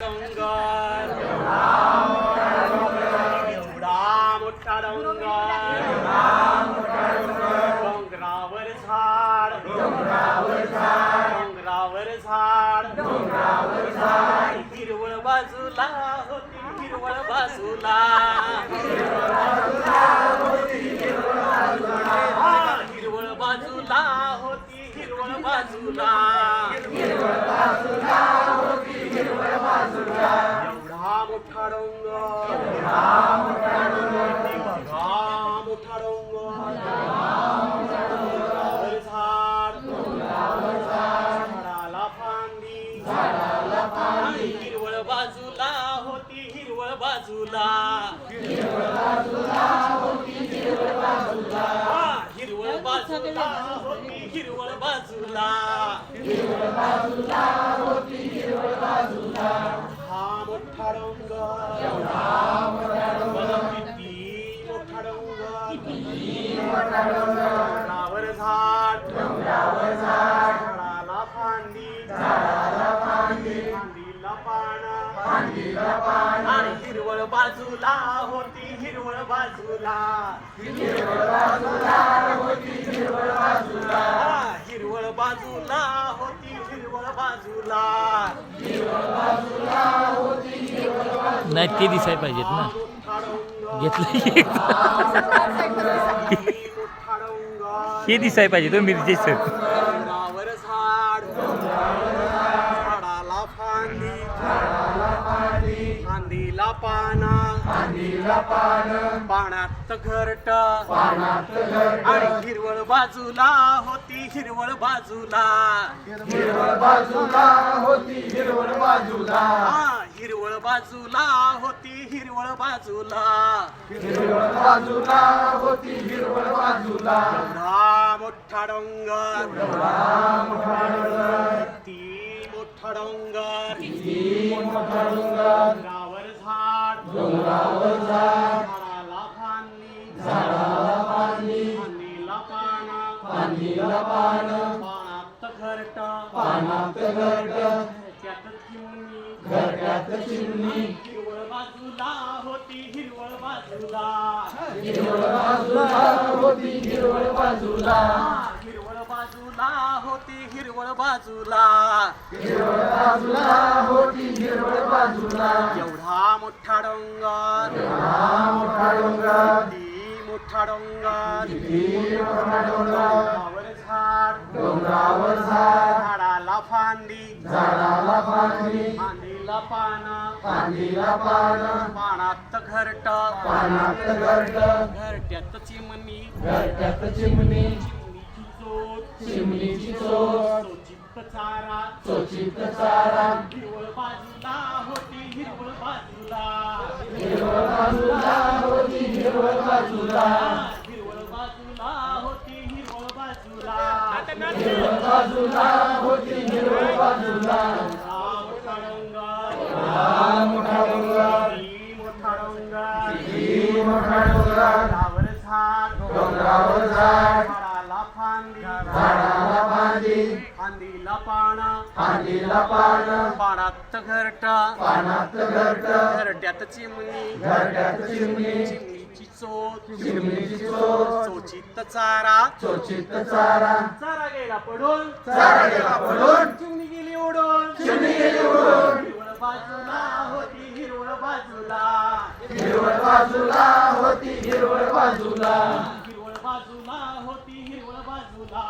डोंगर एवढा मोठा डोंगर डोंगरावर झाड. डोंगरावर झाड. हिरवळ बाजूला होती हिरवळ बाजूला. हा, हिरवळ बाजूला होती हिरवळ बाजूला. एवढा मोठा डोंगर एवढा मोठा डोंगर झाड झाडाला फांदी आणि हिरवळ बाजूला होती हिरवळ बाजूला हिरवळ बाजूला होती हिरवळ बाजूला. डोंगर झाड झाडाला फांदी. फांदीला पान. आणि हिरवळ बाजूला होती हिरवळ बाजूला. हिरवळ बाजूला होती हिरवळ बाजूला. नाही ते दिसाय पाहिजेत ना. घेतलं. हे दिसाय पाहिजे तो मिरचीचं डोंगरावर झाड झाडाला फांदी फांदीला पाना. पाण्यात घरट. आणि हिरवळ बाजूला होती हिरवळ बाजूला. हिरवळ बाजूला होती हिरवळ बाजूला. बाजूला होती हिरवळ बाजूला. हिरवळ बाजूला होती हिरवळ बाजूला एवढा मोठा डोंगर. किती मोठा डोंगर. मोठा डोंगर डोंगरावर झाड. डोंगरावर झाड झाडाला फांदी झाडाला पाणी. फांदीला पाना पाणीला पान. पानात घरट. पानात घरट. त्यात चिमणी घरट्यात चिमणी हिरवळ बाजूला होती हिरवळ बाजूला. हिरवळ बाजूला होती हिरवळ बाजूला. हिरवळ बाजूला होती हिरवळ बाजूला. हिरवळ बाजूला होती हिरवळ बाजूला. एवढा मोठा डोंगर. हा मोठा डोंगर. किती मोठा डोंगर. किती मोठा डोंगर. झाड. डोंगरावर झाड. झाडाला फांदी. झाडाला फांदीला पाना. पाणीला पान. पानात घरट. पानात घरट. घरट्यात चिमणी. घरट्यात चिमणी. चिमणीची चोच. चिमणीची चोच. चोचित चारा. चोचित चारा. हिरवळ बाजूला होती हिरवळ बाजूला. हिरवळ बाजूला होती हिरवळ बाजूला. हिरवळ बाजूला होती हिरवळ बाजूला. हिरवळ बाजूला होती हिरवळ बाजूला. डोंगर मोठा डोंगर मोठा झाड डोंगरावर झाड झाडाला फांदी झाडाला फांदीला पाना पाणीला पानात घरटा पानात घरट्यात चिमणी घरट्यात चिमणी चिमणीची चोचित चारा चोचित चारा चारा गेला पडून चारा गेला पडून बाजूला होती हिरवळ बाजूला. बाजूला होती हिरवळ बाजूला.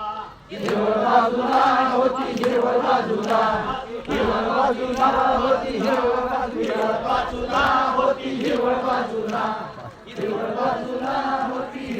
हिरवळ बाजूला होती हिरवळ बाजूला. बाजूला होती हिरवळ बाजूला. हिरवळ बाजूला होती